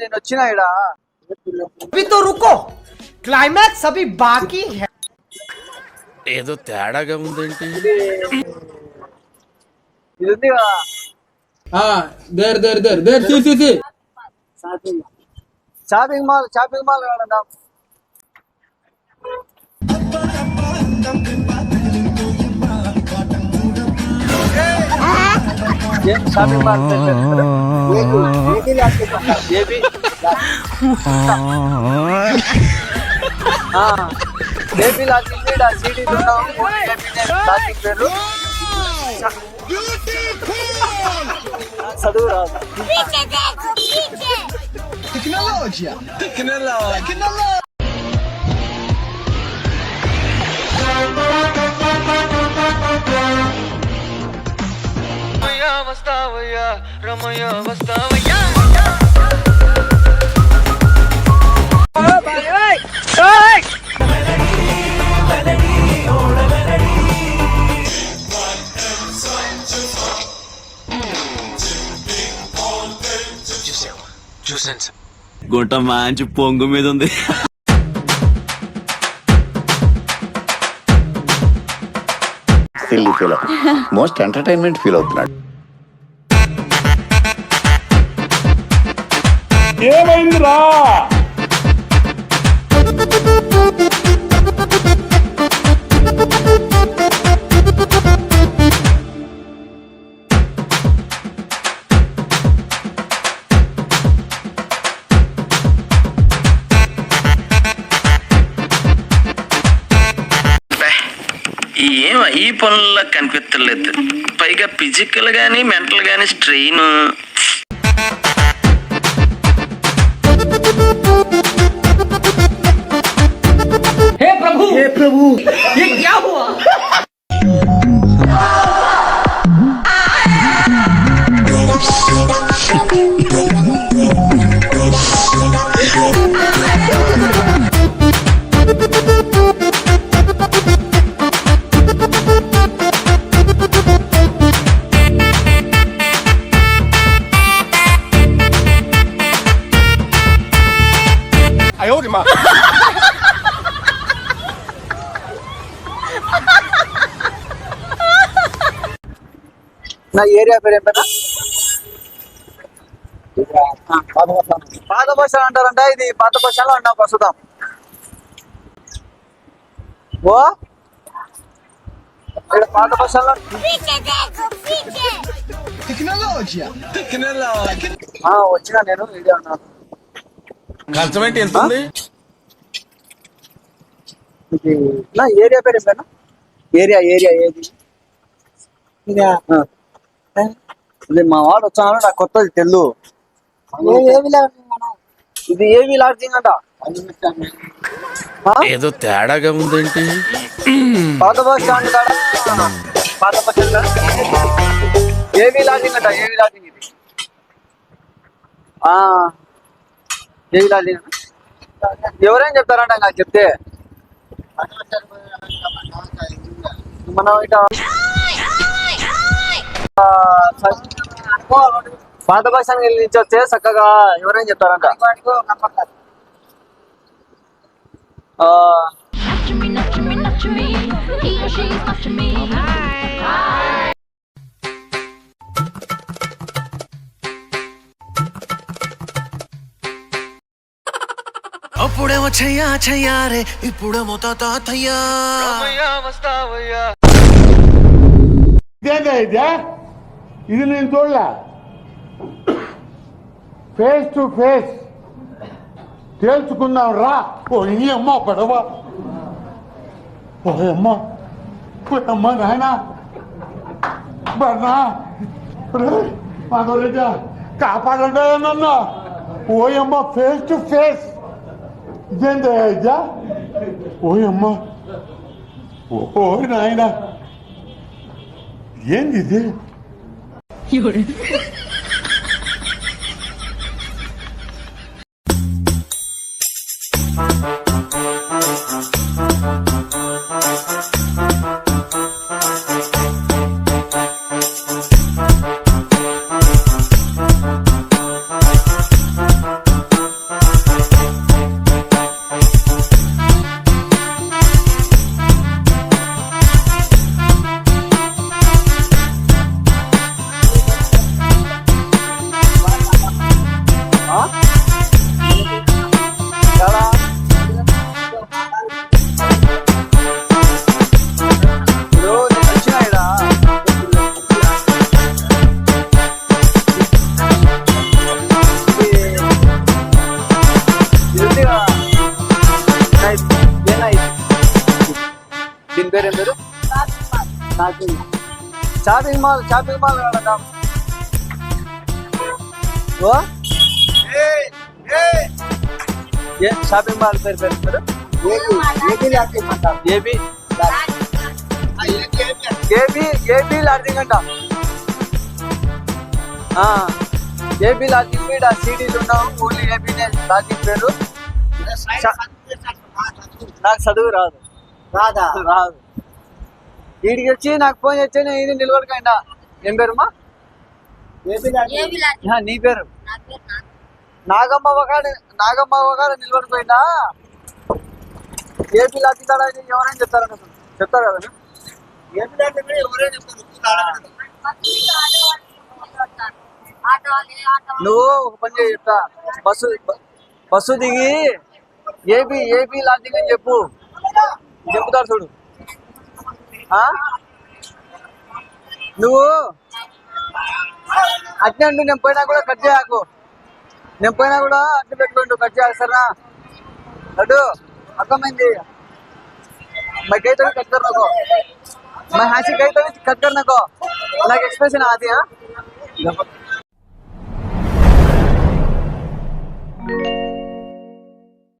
నేను వచ్చిన ఇడ రుకో. క్లైమాక్స్ అవి బాకీ ఏదో తేడాగా ఉందేంటి? ఉంది కదా షాపింగ్. మాల్ షాపింగ్ మాల్ కాదండి కాడన్నా ఏం shopping mall A B A B lodging C D lodging పేరు చదువు రాదు Picche Deco, picche! గుంట మంచి పొంగు మీద ఉంది మోస్ట్ ఎంటర్టైన్మెంట్ ఫీల్ అవుతున్నాడు ఏం ఈ పనుల్లో కనిపించలేదు పైగా ఫిజికల్ గానీ మెంటల్ గానీ స్ట్రెయిన్ Boo. నా ఏరియా పేరు ఏం పేరు? పాత స్టాండ్ అంటారంట ఇది పాత బస్ స్టాండ్లో అంటాం ప్రస్తుతం. ఓ? ఇక్కడ పాత బస్ స్టాండ్లో Picche Deco, picche! ఆ, వచ్చిన నేను వీడియో ఉన్నాను కంచం ఏంటి ఎంత ఇది నా ఏరియా పేరు ఏం పేరు? ఏరియా ఏరియా ఏది? ఆ. ఇది మా వాడు వచ్చాను నాకు కొత్తది తెల్లు. ఇది ఏవి లాడ్జింగ్ అంట? ఏదో తేడాగా ఉందేంటి? పాత బస్ స్టాండ్ కాడ? పాత బస్ స్టాండ్ ఏవి లాడ్జింగ్ అంట ఏవి లాడ్జింగ్ ఇది? ఆ, ఏవి లాడ్జింగ్ అంట? ఎవరేం చెప్తారంట నాకు చెప్తే? మనం ఇట me. He or she's not to me. అప్పుడేమో చెయ్యా చెయ్యా రే ఇప్పుడేమో తాతయ్యా ఇదేందా ఇదే ఇది నేను చూడలే. ఫేస్ టు ఫేస్ తేల్చుకుందాం రా. ఓ ఈ అమ్మ పడవ. ఓ అమ్మ అమ్మ నాయన. బర్నా మాధవరెడ్డి కాపాడండి నన్ను. ఓయమ్మ ఫేస్ టు ఫేస్ ఇదేందా ఇదే ఓయమ్మ ఓ నాయన. ఏంది ఇది? 有人 షాపింగ్ మాల్ షాపింగ్ మాల్ వెళ్దాం ఓ ఏ షాపింగ్ మాల్ పేరు పేరు పేరు ఏబి ఏబి ఏబి లాడ్జింగ్ అంట ఆ, ఏబి లాడ్జింగ్ మీద సీడీలు ఉన్నావు ఓన్లీ ఏబీనే లాడ్జింగ్ పేరు నాకు చదువు రాదు రాదా రాదు వీడికి వచ్చి నాకు ఫోన్ చేస్తే నేను ఇది నిలబడకండా. ఏం పేరుమా నీ పేరు? నాగమ్మ. ఒకడు నాగమ్మ ఒకడు నిలబడిపోయిందా? ఏపీ లాంటి కాడ అని ఎవరైనా చెప్తారు చెప్తారు కదా ఏపీ లాంటి ఎవరైనా చెప్తారు నువ్వు ఒక పని చేయి చెప్తా. బస్సు బస్సు దిగి ఏపీ ఏపీ లాంటింగ్ అని చెప్పు. చెప్తారు చూడు? నువ్వు? అట్నే అండి నేను పోయినా కూడా కట్ చేయకు. నేను పోయినా కూడా అట్నే పెట్టుకోండు కట్ చేయాలి సరేనా? అటు అర్థమైంది? మై గైత కట్ కర్నకో మై హాసి గైత కట్ కర్నకో నాకు. ఎక్స్ప్రెషన్ ఆది